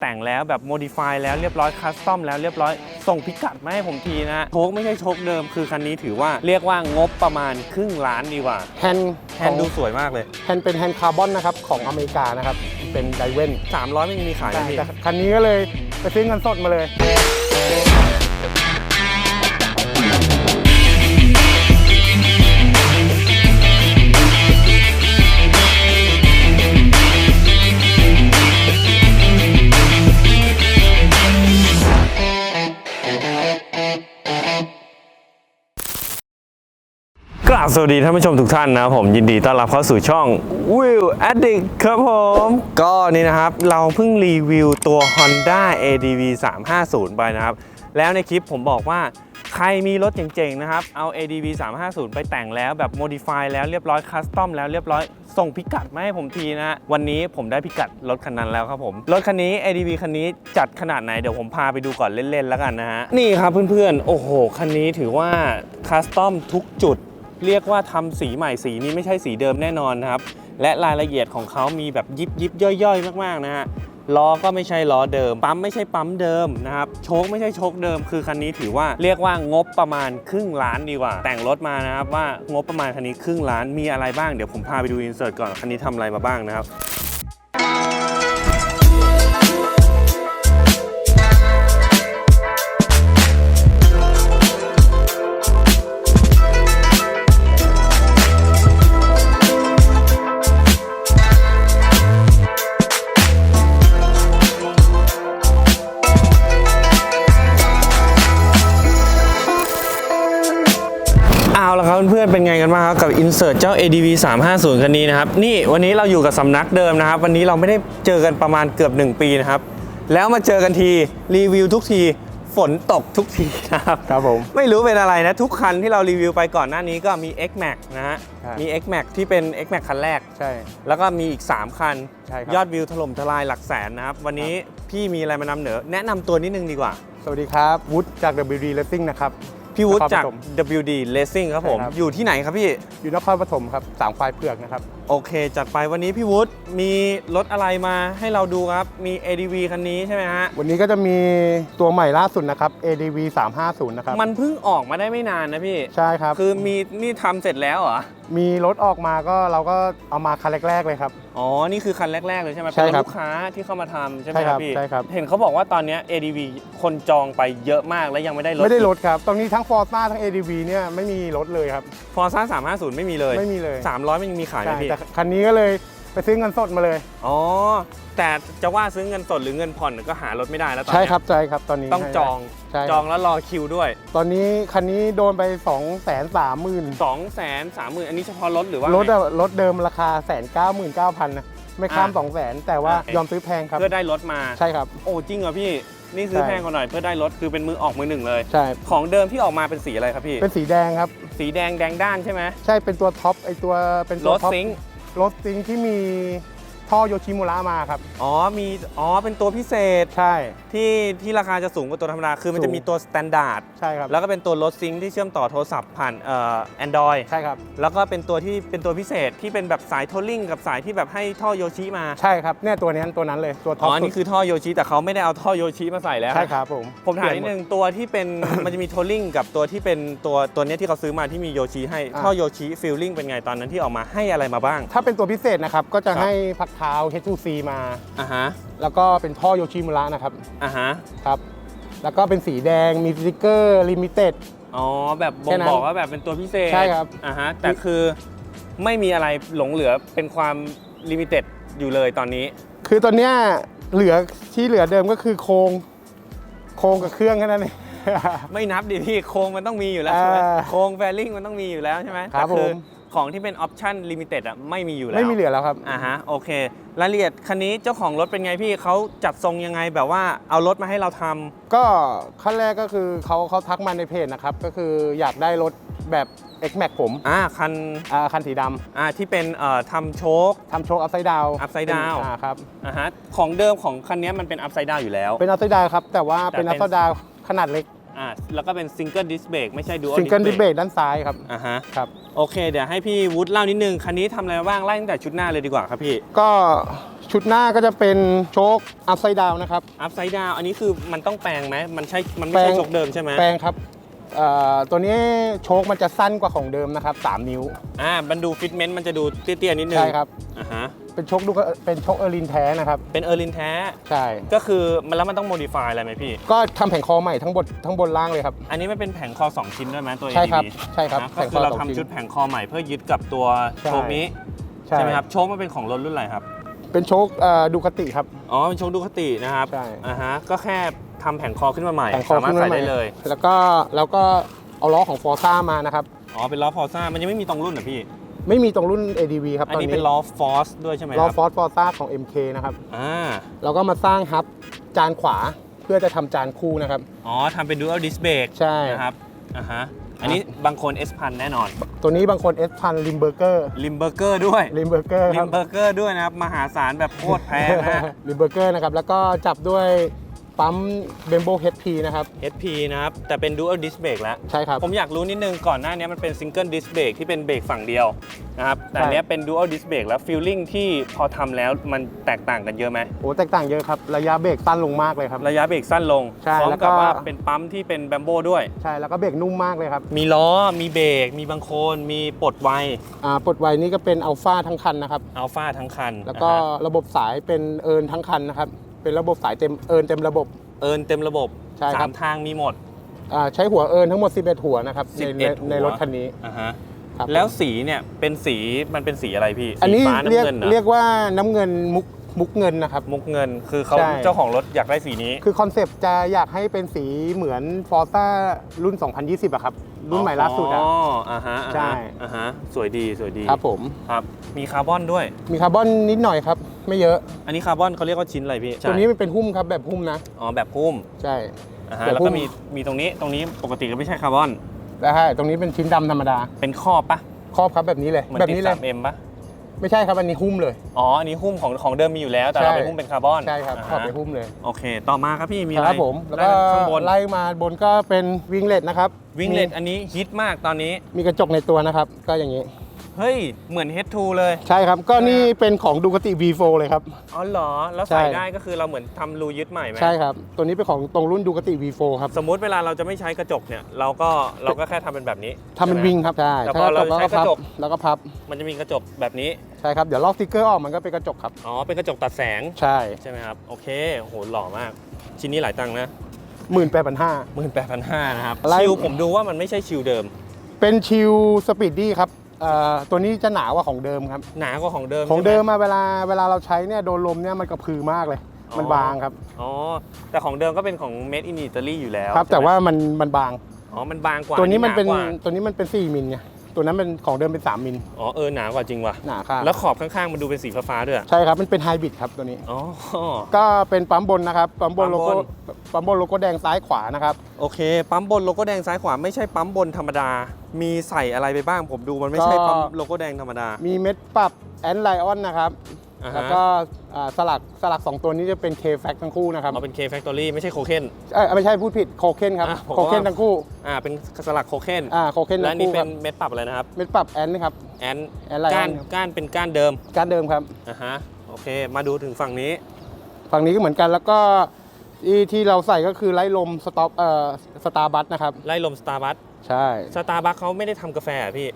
แต่งแล้วแบบโมดิฟายแล้วเรียบร้อยคัสตอมแล้วเรียบร้อย ส่งพิกัดมาให้ผมทีนะโชคไม่ใช่โชคเดิมคือคันนี้ถือว่าเรียกว่างบประมาณครึ่งล้านดีกว่าแฮนด์แฮนด์ดูสวยมากเลย แฮนด์เป็นแฮนด์คาร์บอนนะครับของอเมริกานะครับ เป็นไดเวน300ไม่มีขายแต่นะพี่แต่คันนี้ก็เลยไปซื้อเงินสดมาเลย ราบสวัสดีท่านผู้ชมทุกท่านนะผมยินดีต้อนรับเข้าสู่ช่อง Will Addict ครับผม ก็นี่นะครับ เราเพิ่งรีวิวตัว Honda ADV 350 ไปนะครับ แล้วในคลิปผมบอกว่าใครมีรถเจ๋งๆนะครับ เอา ADV 350 ไปแต่งแล้วแบบโมดิฟายแล้วเรียบร้อยคัสตอมแล้วเรียบร้อย ส่งพิกัดมาให้ผมทีนะฮะวันนี้ผมได้พิกัดรถคันนั้นแล้วครับผม รถคันนี้ ADV คันนี้จัดขนาดไหน เดี๋ยวผมพาไปดูก่อนเล่นๆแล้วกันนะฮะ นี่ครับเพื่อนๆ โอ้โห คันนี้ถือว่าคัสตอมทุกจุด เรียกว่าทำสีใหม่สีนี้ไม่ใช่สีเดิมแน่นอนนะครับ และรายละเอียดของเขามีแบบยิบยิบย่อยๆ มากๆนะฮะล้อก็ไม่ใช่ล้อเดิม ปั๊มไม่ใช่ปั๊มเดิมนะครับโชคไม่ใช่โชคเดิม คือคันนี้ถือว่าเรียกว่างบประมาณครึ่งล้านดีกว่า แต่งรถมานะครับว่างบประมาณคันนี้ครึ่งล้านมีอะไรบ้างเดี๋ยวผมพาไปดูอินเสิร์ตก่อนคันนี้ทำอะไรมาบ้างนะครับ บ้างครับกับ Insert เจ้า ADV 350 คันนี้นะครับ นี่วันนี้เราอยู่กับสำนักเดิมนะครับ วันนี้เราไม่ได้เจอกันประมาณเกือบ 1 ปีนะครับ แล้วมาเจอกันทีรีวิวทุกทีฝนตกทุกทีนะครับ ครับผม ไม่รู้เป็นอะไรนะ ทุกคันที่เรารีวิวไปก่อนหน้านี้ก็มี X Max นะฮะ ใช่ มี X Max ที่เป็น X Max คันแรก ใช่ แล้วก็มีอีก 3 คัน ใช่ครับ ยอดวิวถล่มทลายหลักแสนนะครับ วันนี้พี่มีอะไรมานำเหนือแนะนำตัวนิดนึงดีกว่า สวัสดีครับวุฒิจาก WD Racing นะครับ พี่วุฒินครจากปฐม WD Racing ครับผม ใช่ครับ อยู่ที่ไหนครับพี่ อยู่นครปฐมครับสามควายเผือกนะครับ โอเค จัดไปวันนี้พี่วุฒิมีรถอะไรมาให้เราดูครับ มี ADV คันนี้ใช่ไหมฮะ วันนี้ก็จะมีตัวใหม่ล่าสุดนะครับ ADV 350นะครับ มันเพิ่งออกมาได้ไม่นานนะพี่ ใช่ครับ คือมีนี่ทำเสร็จแล้วเหรอ มีรถออกมาก็เราก็เอามาคันแรก ๆ เลยครับ อ๋อ นี่คือคันแรก ๆ เลยใช่ไหมใช่เป็นครัลูบกค้าที่เข้ามาทำใช่ไหมใช่คครัรับบพี่ ใช่ครับ เห็นเขาบอกว่าตอนเนี้ย ADV คนจองไปเยอะมากแล้วยังไม่ได้รถไม่ได้รถครับ ตรงนี้ทั้ง Forza ทั้ง ADV เนี่ยไม่มีรถเลยครับ ฟอร์ซ่า350 ไม่มีเลย ไม่มีเลย 300ไม่มีขายไหมใช่พี่ แต่คันนี้ก็เลยไปซื้อเงินสดมาเลย อ๋อ แต่จะว่าซื้อเงินสดหรือเงินผ่อนก็หารถไม่ได้แล้วตอนใช่เนี้ยครับใช่ครับตอนนี้ต้องจอง ใช่ครับจองแล้วรอคิวด้วยตอนนี้คันนี้โดนไป2 3 0 0 0 0 2 3 0 0 0 0 0อันนี้เฉพาะรถหรือว่า รถอะรถเดิมราคาแสนเก้าหมื่นเก้าพันนะไม่ข้ามอะ2 0 0แสนแต่ว่าโอเค ยอมซื้อแพงครับ เพื่อได้รถมา ใช่ครับ โอ้จริงเหรอพี่ นี่ซื้อใช่ แพงกว่าหน่อยเพื่อได้รถคือเป็นมือออกมือหนึ่งเลย ใช่ ของเดิมที่ออกมาเป็นสีอะไรครับพี่ เป็นสีแดงครับ สีแดงแดงด้านใช่ไหม ใช่เป็นตัวท็อปไอตัวเป็นตัวรถท็อปซิงค์ รถซิงที่มี ท่อโยชิมุระมาครับ อ๋อมีอ๋อเป็นตัวพิเศษใช่ ที่ที่ราคาจะสูงกว่าตัวธรรมดาคือมันสูจะงมีตัวสแตนดาร์ดใช่ครับ แล้วก็เป็นตัวรถซิงค์ที่เชื่อมต่อโทรศัพท์ผ่านเอ่อแอนดรอยใช่ครับ แล้วก็เป็นตัวที่เป็นตัวพิเศษที่เป็นแบบสายโทลลิงกับสายที่แบบให้ท่อโยชิมา ใช่ครับเนี่ยตัวนี้ตัวนั้นเลยตัวท็อ๋ออปอันนี้คือท่อโยชิแต่เขาไม่ได้เอาท่อโยชิมาใส่แล้ว ใช่ครับผมผมถามนิดนึงตัวที่เป็นมันจะมีโทลลิงกับตัวที่เป็นตัวตัวเนี้ยที่เขาซื้อมาที่มีโยชิให้ท่อโยชิฟิลลิ่งเป็นไงตอนนั้นที่ออกมาให้อะไรมาบ้าง ถ้าเป็นตัวพิเศษนะครับก็จะครับให้พักเท้า H2C มา อ่าฮะแล้วก็เป็นท่อโยชิมุระนะครับอ่าฮะครับ แล้วก็เป็นสีแดงมีสติกเกอร์ลิมิเต็ด อ๋อแบบบ่แค่งนั้นบอกว่าแบบเป็นตัวพิเศษใช่ครับ อ่าฮะแต่คือไม่มีอะไรหลงเหลือเป็นความลิมิเต็ดอยู่เลยตอนนี้ คือตอนเนี้ยเหลือที่เหลือเดิมก็คือโครงโครงกับเครื่องแค่นั้นเอง ไม่นับดิพี่โครงมันต้องมีอยู่แล้วใช่ไหมอ่าโครงแฟลิงมันต้องมีอยู่แล้วใช่ไหมครับแต่คือผม ของที่เป็นออปชั่นลิมิเต็ดอะไม่มีอยู่แล้วไม่มีเหลือแล้วครับ อ่าฮะโอเครายละเอียดคันนี้เจ้าของรถเป็นไงพี่เขาจัดทรงยังไงแบบว่าเอารถมาให้เราทำก็ขั้นแรกก็คือเขาเขาทักมาในเพจนะครับ ก็คืออยากได้รถแบบ X Max ผมอ่าคันอ่าคันสีดอ่าที่เป็นเอ่อทำโชคำทำโชคอัพไซด์ดาว upside down อ่าครับ อ่าฮะของเดิมของคันนี้มันเป็นอัพไซด์ดาวอยู่แล้ว เป็นอัพไซด์ดาวครับ แต่ว่าเป็นแต่อัเป็นพไซด์ดาวขนาดเล็กอ่าแล้วก็เป็นซิงเกิลดิสเบรกไม่ใช่ดูอัลซิงเกิลดิเบรกด้านซ้ายครับอ่าฮะครับ โอเค เดี๋ยวให้พี่วุฒิเล่านิดนึง คันนี้ทำอะไรมาบ้างไล่ตั้งแต่ชุดหน้าเลยดีกว่าครับพี่ ก็ชุดหน้าก็จะเป็นโชคอัพไซด์ดาวนะครับ อัพไซด์ดาวอันนี้คือมันต้องแปลงไหมมันใช่ มันไม่แปลใช่ง ชกเดิมใช่ไหมแปลงครับเอ่อตัวนี้โชคมันจะสั้นกว่าของเดิมนะครับ 3 นิ้ว อ่ามันดูฟิตเมนต์มันจะดูเตี้ยๆนิดนึงใช่ครับ อ่าฮะ เป็นโชคดูเป็นโชคเออร์ลินแท้นะครับ เป็นเออร์ลินแท้ ใช่ ก็คือมันแล้วมันต้องโมดิฟายอะไรไหมพี่ ก็ทำแผงคอใหม่ทั้งบนทั้งบนล่างเลยครับ อันนี้มันเป็นแผงคอ 2 ชิ้นด้วยไหมตัว ใช่ครับ ADV ใช่ครับนะแผก็งคคืออเราสองชิ้นทำชุดแผงคอใหม่เพื่อยึดกับตัวใช่ โชคนี้ใช่ใช่ไหมครับ โชคมันเป็นของรถรุ่นอะไรครับ เป็นโชคดูคติครับ อ๋อ เป็นโชคดูคตินะครับใช่ อ่าฮะ ก็แค่ทำแผงคอขึ้นมาใหม่ แผงคอสามารถขึ้นใส่มาใหม่ได้เลย แล้วก็แล้วก็เอาล้อของฟอร์ซ่ามานะครับ อ๋อ เป็นล้อฟอร์ซ่ามันยังไม่มีตรงรุ่นเหรอพี่ ไม่มีตรงรุ่น ADV ครับอันตอนนี้นี้เป็นล้อฟอร์สด้วยใช่ไหมคล้อรับฟอร์ฟอร์ซ่าของ MK นะครับอ่าแล้วก็มาสร้างฮับจานขวาเพื่อจะทำจานคู่นะครับ อ๋อทำเป็น dual disc brake ใช่ นะครับอ่าฮะอันนี้บางคน S พันแน่นอนตัวนี้บางคน S พันลิมเบอร์เกอร์ลิมเบอร์เกอร์ด้วยลิมเบอร์เกอร์ลิครัมบเบอร์เกอร์ด้วยนะครับ มหาศาลแบบโคตรแพงนะฮะ ลิมเบอร์เกอร์นะครับแล้วก็จับด้วย ปั๊มเบมโบ HP นะครับ SP นะครับ แต่เป็น dual disc brake แล้ว ใช่ครับ ผมอยากรู้นิดนึงก่อนหน้านี้มันเป็น single disc brake ที่เป็นเบรกฝั่งเดียวนะครับ แต่อันเนี้ยเป็น dual disc brake แล้ว feeling ที่พอทำแล้วมันแตกต่างกันเยอะไหม โอ้แตกต่างเยอะครับ ระยะเบรกสั้นลงมากเลยครับ ระยะเบรกสั้นลงใช่พร้อมแล้วก็ กับว่าเป็นปั๊มที่เป็นแบมโบด้วย ใช่แล้วก็เบรกนุ่มมากเลยครับมีล้อ มีเบรก มีบางโคนมีปลดไวอ่าปลดไวนี่ก็เป็นอัลฟาทั้งคันนะครับ อัลฟาทั้งคันแล้วก็นะฮะระบบสายเป็นเอิร์นทั้งคันนะครับ เป็นระบบสายเต็มเอิร์นเต็มระบบ เอินเต็มระบบใช่ครับ สามทางมีหมด อ่าใช้หัวเอิร์นทั้งหมด 11 หัวนะครับในใน11หัว ในรถคันนี้อ่าฮะครับแล้วสีเนี่ยเป็นสีมันเป็นสีอะไรพี่อันสีนี้ฟ้าน้ำเรียกเงินเหรอเรียกว่าน้ำเงินมุก มุกเงินนะครับ มุกเงินคือเขาใช่ เจ้าของรถอยากได้สีนี้ คือคอนเซปต์จะอยากให้เป็นสีเหมือนฟอร์ซ่ารุ่น 2020อะครับ รุ่นใหม่ล่าสุดอะ อ๋ออ่าฮะอ่าฮะใช่ อ่าฮะ สวยดี สวยดีครับผม ครับ มีคาร์บอนด้วย มีคาร์บอนนิดหน่อยครับ ไม่เยอะ อันนี้คาร์บอนเขาเรียกว่าชิ้นอะไรพี่ตัวนี้มันเป็นหุ้มครับแบบหุ้มนะ อ๋อ แบบพุ่มใช่ อ่าฮะ แบบแล้วหุ้ก็ม มี มีตรงนี้ ตรงนี้ปกติก็ไม่ใช่คาร์บอน แล้วให้ตรงนี้เป็นชิ้นดำธรรมดา เป็นครอบปะครอบครับแบบนี้เลย เหมือนแบบติดนี้เลยสามเอ็มปะ ไม่ใช่ครับอันนี้หุ้มเลย อ๋อ อันนี้หุ้มของของเดิมมีอยู่แล้ว แต่เราใช่ไปหุ้มเป็นคาร์บอนใช่ครับาครอบฮะไปหุ้มเลย โอเค ต่อมาครับพี่มีอะคไรรับผมแล้วก็ข้างบนไล่มาบนก็เป็นวิงเลตนะครับวิงเลตมีอันนี้ฮิตมากตอนนี้มีกระจกในตัวนะครับ ก็อย่างนี้เฮ้ย เหมือน H2 เลย ใช่ครับ ก็นี่เป็นของดูกติ V4 เลยครับ อ๋อเหรอ แล้วใช่ใส่ได้ก็คือเราเหมือนทำรูยึดใหม่ไหมใช่ครับ ตัวนี้เป็นของตรงรุ่นดูกติ V4 ครับ สมมุติเวลาเราจะไม่ใช้กระจกเนี่ย เราก็เราก็แค่ทำเป็นแบบนี้ทำเป็นใช่ไหมวิงครับ ใช่แต่พอเราใช้กระจกแล้วก็พับ มันจะมีกระจกแบบนี้ ใช่ครับ เดี๋ยวลอกสติ๊กเกอร์ออกมันก็เป็นกระจกครับ อ๋อ เป็นกระจกตัดแสง ใช่ใช่ไหมครับ โอเคโอ้โหหล่อมาก ชิ้นนี้หลายตังค์นะหมื่นแปดพันห้าหมื่นแปดพันห้านะครับไล่ชิลผมดูว่ามันไม่ใช่ชิลเดิม เป็นชิลสปีดดี้ครับเอ่อตัวนี้จะหนากว่าของเดิมครับ หนากว่าของเดิม ของใช่ไหเดิมมาเวลาเวลาเราใช้เนี่ยโดนลมเนี่ยมันกระพือมากเลยอ๋อมันบางครับ อ๋อ แต่ของเดิมก็เป็นของ Made in Italy อยู่แล้ว ครับใช่ไหมแต่ว่ามันมันบาง อ๋อ มันบางกว่า ตัวนี้มันเป็นหากว่าตัวนี้มันเป็น 4 มิลไง ตัวนั้นเป็นของเดิมเป็น 3 มิล อ๋อเออหนากว่าจริงว่ะหนาค่ะแล้วขอบข้างๆมันดูเป็นสีฟ้าๆด้วยใช่ครับ มันเป็นไฮบริดครับตัวนี้ อ๋อ ก็เป็นปั๊มบนนะครับปั๊มบนปั๊โลมบโก้นปั๊มบนโลโก้แดงซ้ายขวานะครับโอเค ปั๊มบนโลโก้แดงซ้ายขวาไม่ใช่ปั๊มบนธรรมดา มีใส่อะไรไปบ้างผมดูมันไม่ใช่ก็ปั๊มโลโก้แดงธรรมดา มีเม็ดปรับแอนไลออนนะครับ อ่าฮะ แล้วก็อ่าสลักสลัก 2 ตัวนี้จะเป็น K f a c ทั้งคู่นะครับเอาเป็น K Factory ไม่ใช่โคเคน เอ้ยไม่ใช่พูดผิดโคเคนครับอะผมโคเคนว่าทั้งคู่อ่าเป็นสลักโคเคนอ่าโคเคนและทั้งนี่คู่เป็ครันบเม็ดปรับอะไรนะครับ เม็ดปรับแอนนะครับ แอนแอนไลออนก้านก้านเป็นก้านเดิมการดเดิมครับ อ่าฮะโอเค มาดูถึงฝั่งนี้ ฝั่งนี้ก็เหมือนกันแล้วก็ที่ที่เราใส่ก็คือไล่ลมสต็อปเอ่อสตาร์บัคนะครับ ไล่ลมสตาร์บัคใช่ สตาร์บัคเขาไม่ได้ทำกาแฟอะพี่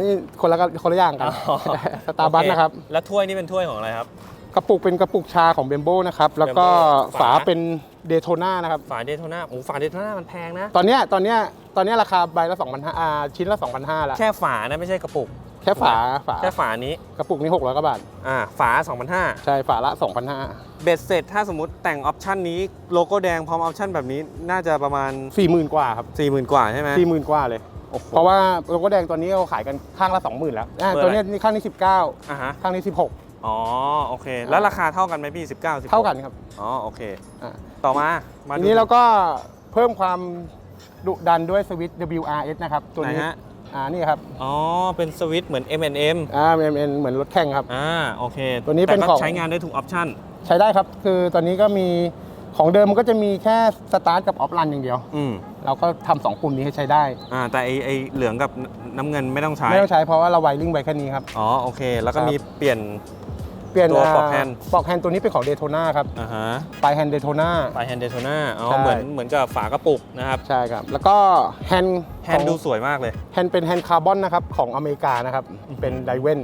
นี่คนละกันคนละอย่างกันอ๋อสตาร์บัคโอเนะครับ แล้วถ้วยนี่เป็นถ้วยของอะไรครับ กระปุกเป็นกระปุกชาของเบมโบนะครับ แล้วก็ Bembo ฝา ฝาเป็นเดโทนานะครับ ฝาเดโทนาโอ้ฝาเดโทนามันแพงนะ ตอนเนี้ยตอนเนี้ยตอนเนี้ยราคาใบละ2,500อ่าชิ้นละ2,500แล้วแค่ฝานะไม่ใช่กระปุก แค่ฝาฝาแค่ฝานี้ กระปุกนี้600กว่าบาท อ่า ฝา 2,500ใช่ฝาละ2,500 เบ็ดเสร็จ ถ้าสมมติแต่งออปชันนี้โลโก้แดงพร้อมออปชันแบบนี้น่าจะประมาณ 40,000กว่าครับ40,000 กว่าใช่ไหม40,000กว่าเลยโอ้โห เพราะว่าโลโก้แดงตัวนี้เราขายกันข้างละ 20,000 แล้วอ่าเบอร์อะไร ตัวเนี้ยนี่ข้างนี้19อ่าฮะข้างนี้อ๋อ โอเค แล้วราคาเท่ากันไหมพี่ 19 16 16เท่ากันครับอ๋อ โอเค อ่าต่อมา มาทีดูนี้เราก็เพิ่มความดุดันด้วยสวิตช์ WRS นะครับ ตัวไหนนี้ ฮะ อ่า นี่ครับ อ๋อ เป็นสวิตช์เหมือน M&M อ่าเป็นเป็นเหมือนรถแข่งครับ อ่า โอเคตัวนี้เป็นแต่ขก็อง ใช้งานได้ทุกออปชันใช้ได้ครับ คือตอนนี้ก็มีของเดิมมันก็จะมีแค่สตาร์ทกับออฟรันอย่างเดียว อืม เราก็ทำสองปุ่มนี้ให้ใช้ได้ อ่าแต่ไอไอเหลืองกับน้ำเงินไม่ต้องใช้ ไม่ต้องใช้เพราะว่าเราไวริงไปแค่นี้ครับ อ๋อโอเค แล้วก็ครับ มีเปลี่ยน เปลี่ยนตัวาปลอกแฮนด์ปลอกแฮนด์ตัวนี้เป็นของเดโทนาครับอ่าฮะปลายแฮนด์เดโทนาปลายแฮนด์เดโทนาอ๋อใช่ เหมือนเหมือนกับฝากระปุกนะครับใช่ครับ แล้วก็แฮนด์แฮนด์ดูสวยมากเลยแฮนด์เป็นแฮนด์คาร์บอนนะครับของอเมริกานะครับ เป็นไดเวน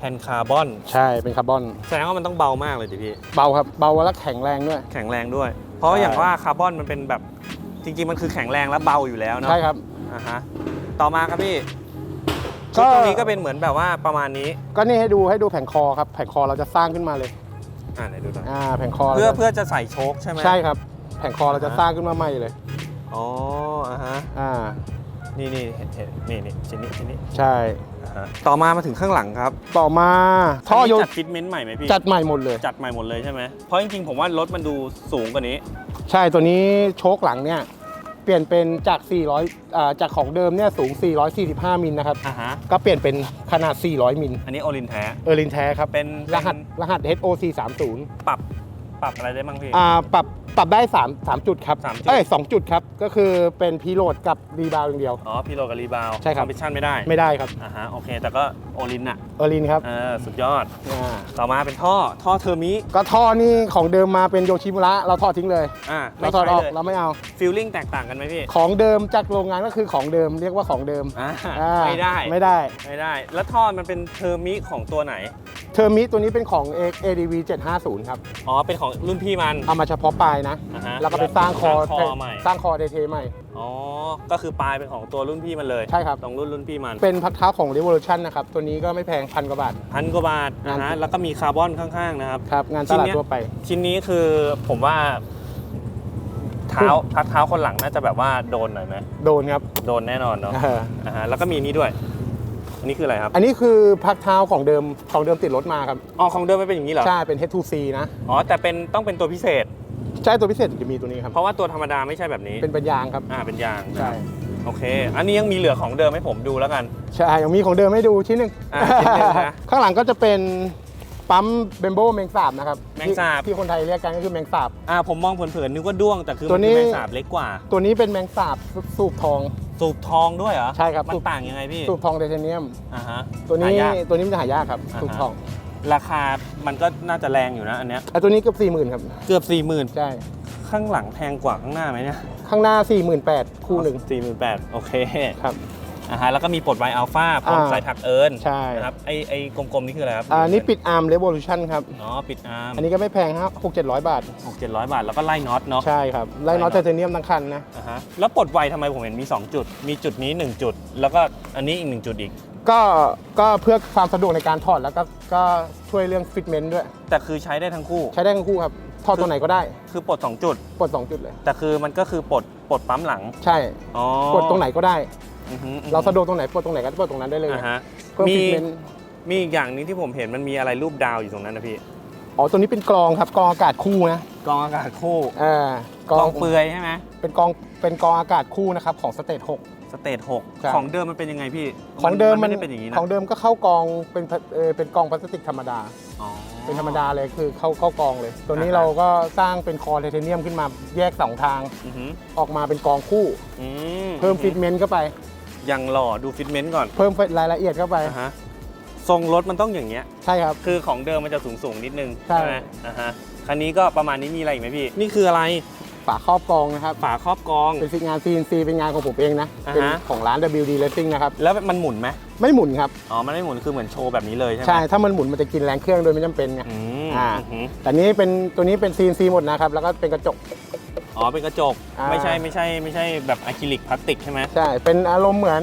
แฮนด์คาร์บอนใช่เป็นคาร์บอนแสดงว่ามันต้องเบามากเลยดิพี่ เบาครับ เบาและแข็งแรงด้วย แข็งแรงด้วย เพราะใช่ อย่างว่าคาร์บอนมันเป็นแบบ จริงๆมันคือแข็งแรงและเบาอยู่แล้วเนาะใช่ครับ อ่าฮะต่อมาครับพี่ก็ ชุดตรงนี้ก็เป็นเหมือนแบบว่าประมาณนี้ก็นี่ให้ดูให้ดูแผงคอครับแผงคอเราจะสร้างขึ้นมาเลยอ่าไหนดูหน่อยอ่าแผงคอเพื่อราจะเพื่อจะใส่โชคใช่ไหมใช่ครับ แผงคอเราจะอ่าฮะสร้างขึ้นมาใหม่เลยอ๋ออ่าฮะอ่านี่นี่เห็นเห็นนี่นี่ชิ้นนี้ชิ้นนี้ใช่ อ่าฮะต่อมามาถึงข้างหลังครับต่อมาท่อโยนนนี้จัดฟิตเมนต์ใหม่ไหมพี่จัดใหม่หมดเลย จัดใหม่หมดเลยใช่ไหมเพราะจริงๆผมว่ารถมันดูสูงกว่านี้ ใช่ตัวนี้โชคหลังเนี่ยเปลี่ยนเป็นจาก 400อ่าจากของเดิมเนี่ยสูง 445 มิลนะครับ อ่าฮะ ก็เปลี่ยนเป็นขนาด 400 มิล อันนี้โอลินแท้ เออร์ลินแท้ครับ เป็นรหัสเป็นรหัส HOC 30 ปรับ ปรับอะไรได้บ้างพี่ อ่าปรับ ปรับได้3 3จุดครับสามจุด เอ้ย2จุดครับ ก็คือเป็นพีโหลดกับรีบาวอย่างเดียว อ๋อพีโลกับรีบาวใช่ครับคอมมิชชั่นไม่ได้ไม่ได้ครับอ่าฮะโอเค แต่ก็โอลินอะเออร์ลินครับเออสุดยอด อ่าต่อมาเป็นท่อท่อเทอร์มิก็ท่อนี่ของเดิมมาเป็นโยชิมุระเราถอดทิ้งเลย อ่าเราไม่ถอดใช่ออกเลยเราไม่เอา ฟิลลิ่งแตกต่างกันไหมพี่ของเดิมจากโรงงานก็คือของเดิมเรียกว่าของเดิมอ่าอ่าไม่ได้ไม่ได้ ไม่ได้ แล้วท่อมันเป็นเทอร์มิของตัวไหน เทอร์มิตัวนี้เป็นของ ADV 750 ครับ อ๋อ เป็นของรุ่นพี่มัน เอามาเฉพาะปลายนะ อ่าฮะแล้วก็ไปสร้างคอสร้างคอใหม่ สร้างคอเดเทใหม่ อ๋อ ก็คือปลายเป็นของตัวรุ่นพี่มันเลยใช่ครับ ตรงรุ่นรุ่นพี่มัน เป็นพักเท้าของ Revolution นะครับ ตัวนี้ก็ไม่แพงพันกว่าบาท พันกว่าบาทนะฮะงานแล้วก็มีคาร์บอนข้างๆนะครับ ครับ งานตลาดทั่วไป ชิ้นนี้คือผมว่า เท้าพักเท้าคนหลังน่าจะแบบว่าโดนหน่อยไหมโดนครับโดนแน่นอนเนาะเอออ่าฮะแล้วก็มีนี้ด้วย อันนี้คืออะไรครับอันนี้คือพักเท้าของเดิมของเดิมติดรถมาครับอ๋อของเดิมไม่เป็นอย่างนี้เหรอใช่เป็น H2C นะอ๋อแต่เป็นต้องเป็นตัวพิเศษ ใช่ตัวพิเศษถึงจะมีตัวนี้ครับเพราะว่าตัวธรรมดาไม่ใช่แบบนี้เป็นเป็นยางครับอ่าเป็นยางนะใช่โอเค อันนี้ยังมีเหลือของเดิมให้ผมดูแล้วกัน ใช่ ยังมีของเดิมให้ดูชิ้นหนึ่งอ่าชิ้นหนึ่งนะข้างหลังก็จะเป็นปั๊มเบมโบแมงสาบนะครับแมงสาบที่ที่คนไทยเรียกกันก็คือแมงสาบอ่าผมมองเผินๆนึกว่าด้วงแต่คือตัมัวนนี้คือแมงสาบเล็กกว่า ตัวนี้เป็นแมงสาบสูบทอง สูบทองด้วยเหรอใช่ครับมันสูบ ต่างยังไงพี่สูบทองไทเทเนียม อ่าฮะตัวนี้หายาก ตัวนี้มันจะหายากครับอ่าฮะ สูบทองราคามันก็น่าจะแรงอยู่นะอันเนี้ยไอ้ตัวนี้เกือบสี่หมื่นครับเกือบสี่หมื่นใช่ข้างหลังแพงกว่าข้างหน้าไหมเนี่ยข้างหน้าสี่หมื่นแปดคู่หนึ่ง สี่หมื่นแปดโอเค ครับ อ่าฮะแล้วก็มีปลดไวอัลฟาพร้อมอ่า สายถักเอิญใช่นะครับไอไอกลมๆนี่คืออะไรครับอ่านี่ปิดอาร์มเร v ว l u ชั่นครับ อ๋อปิดอาร์มอันนี้ก็ไม่แพงครับหกเจ็ดร้อยบาท หกเจ็ดร้อยบาทแล้วก็ไล่น็อตเนาะ ใช่ครับ ไล่น็อตไทเทเนียมทั้งคันนะ อ่าฮะแล้วปลดไวทำไมผมเห็นมี 2 จุด มีจุดนี้ 1 จุด แล้วก็อันนี้อีก 1 จุดอีก ก็ ก็เพื่อความสะดวกในการถอดแล้วก็ ก็ช่วยเรื่องฟิตเมนต์ด้วย แต่คือใช้ได้ทั้งคู่ ใช้ได้ทั้งคู่ครับ ถอดตัวไหนก็ได้ คือปลด 2 จุด ปลดสองจุดเลย แต่คือมันก็คือปลดปลดปั๊มหลัง ใช่ อ๋อปลดตรงไหนก็ได้ อือฮึอือฮึเราสะดวกตรงไหนปลดตรงไหนก็ปลดตรงนั้นได้เลยอ่าฮะเพิ่มมีฟิตเมนต์มีอีกอย่างหนึงที่ผมเห็นมันมีอะไรรูปดาวอยู่ตรงนั้นนะพี่อ๋อตัวนี้เป็นกรองครับกรองอากาศคู่นะกองอากาศคู่อ่ากรกอองงเปลือยใช่ไหมเป็นกรองเป็นกรองอากาศคู่นะครับของสเตทหก สเตจใช่6ของเดิมมันเป็นยังไงพี่ของเดิมไม่ได้เป็นอย่างนี้นะของเดิมก็เข้ากองเป็นพลาเอ่อเป็นกองพลาสติกธรรมดา อ๋อ เป็นธรรมดาเลยคือเข้าเข้ากองเลย ตัวนี้อ่าฮะ เราก็สร้างเป็นคอไทเทเนียมขึ้นมาแยกสองทาง อือฮึออกมาเป็นกองคู่ อืเพิ่มฟิตเมนต์เข้าไป ยังหล่อดูฟิตเมนต์ก่อนเพิ่มรายละเอียดเข้าไปอ่าฮะทรงรถมันต้องอย่างเงี้ย ใช่ครับ คือของเดิมมันจะสูงสูงๆนิดนึงใช่ ไหมอ่าฮะคันนี้ก็ประมาณนี้มีอะไรอีกไหมพี่ นี่คืออะไรฝาครอบกองนะครับฝาครอบกอง เป็นงาน CNC เป็นงานของผมเองนะอ่าฮะ เป็นของร้าน WD Racing นะครับแล้วมันหมุนไหมไม่หมุนครับอ๋อมันไม่หมุนคือเหมือนโชว์แบบนี้เลยใช่ไหมใช่ถ้ามันหมุนมันจะกินแรงเครื่องโดยไม่จำเป็นไง อืมอ่า อือหือแต่นี้เป็นตัวนี้เป็น CNC หมดนะครับแล้วก็เป็นกระจก อ๋อเป็นกระจกอ่า ไม่ใช่ไม่ใช่ไม่ใช่แบบอะคริลิกพลาสติกใช่ไหมใช่ เป็นอารมณ์เหมือน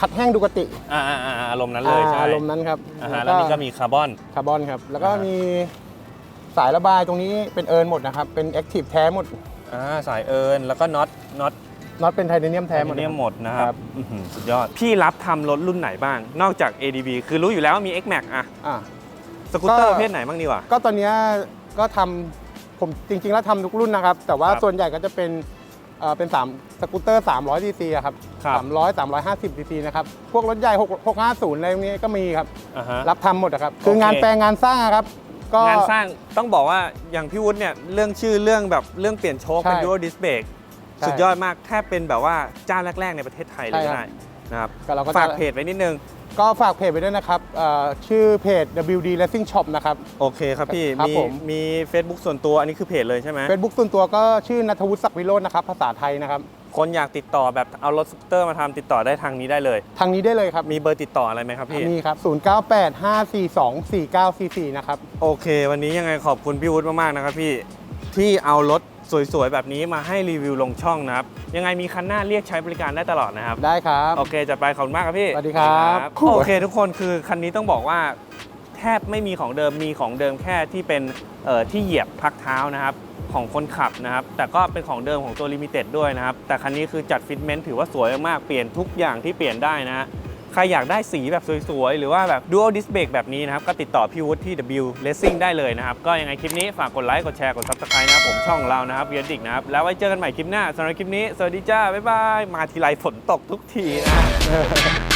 ขัดแห้งดูกติอ่าอ่าอ่าอารมณ์นั้นเลยใช่อารมณ์นั้นครับอ่าฮะแล้วนี่ก็มีคาร์บอน คาร์บอนครับ แล้วก็อ่าฮะ มีสายระบายตรงนี้เป็นเอิร์นหมดนะครับ เป็นแอคทีฟแท้หมดอ่าสายเอิญแล้วก็น็อตน็อตน็อตเป็นไทเทเนียมแท้หมด เนียมหมดนะคครัรับบ อื้อหือสุดยอด พี่รับทำรถรุ่นไหนบ้าง นอกจาก ADB คือรู้อยู่แล้วว่ามี X Max อะอ่า สกูตเตอร์ก็ ประเภทไหนบ้างดีกว่า ก็ตอนเนี้ยก็ทำ ผมจริงๆ แล้วทำทุกรุ่นนะครับ แต่ว่าครับส่วนใหญ่ก็จะเป็นเอ่อเป็น 3 สกูตเตอร์ 300 cc อะครับครับ 300 350 cc นะครับ พวกรถใหญ่6 650อะไรพวกนี้ก็มีครับ อ่าฮะ รับทำหมดนะครับ คือโอเคงานแปลงงานสร้างอะครับ ก็ งานสร้างต้องบอกว่าอย่างพี่วุฒิเนี่ยเรื่องชื่อเรื่องแบบเรื่องเปลี่ยนโชคเป็นใช่ dual disc brake ใช่สุดยอดมากแทบเป็นแบบว่าเจ้าแรก ๆ ในประเทศไทยเลยใช่ก็ครับ ได้นะครับก็เราก็จะ ฝากเพจไว้นิดนึง ก็ฝากเพจไปด้วยนะครับเอ่อชื่อเพจ WD Racing Shop นะครับ โอเคครับพี่ ครับมีผม มี Facebook ส่วนตัวอันนี้คือเพจเลยใช่ไหม Facebook ส่วนตัวก็ชื่อนัทวุฒิศักดิ์วิโรจน์นะครับ ภาษาไทยนะครับ คนอยากติดต่อแบบเอารถสกูตเตอร์มาทำติดต่อได้ทางนี้ได้เลย ทางนี้ได้เลยครับ มีเบอร์ติดต่ออะไรไหมครับพี่ มีครับ 0985424944 นะครับ โอเค วันนี้ยังไงขอบคุณพี่วุฒิมากๆนะครับพี่ที่เอารถ สวยๆ แบบนี้มาให้รีวิวลงช่องนะครับ ยังไงมีคันหน้าเรียกใช้บริการได้ตลอดนะครับ ได้ครับ โอเคจะไปขอบคุณมากครับพี่สวัสดีครับ โอเค ทุกคนคือคันนี้ต้องบอกว่า แทบไม่มีของเดิมมีของเดิมแค่ที่เป็นเอ่อที่เหยียบพักเท้านะครับของคนขับนะครับ แต่ก็เป็นของเดิมของตัวลิมิเต็ดด้วยนะครับ แต่คันนี้คือจัดฟิตเมนต์ถือว่าสวยมากๆเปลี่ยนทุกอย่างที่เปลี่ยนได้นะฮะ ใครอยากได้สีแบบสวยๆ หรือว่าแบบ dual disc brake แบบนี้นะครับ ก็ติดต่อพี่วุฒิที่ W Racing ได้เลยนะครับ ก็ยังไงคลิปนี้ฝากกดไลค์ กดแชร์ กด subscribe นะครับผมช่องเรานะครับเวียดิกนะครับ แล้วไว้เจอกันใหม่คลิปหน้าสำหรับคลิปนี้ สวัสดีจ้า บ๊ายบาย มาทีไรฝนตกทุกทีนะ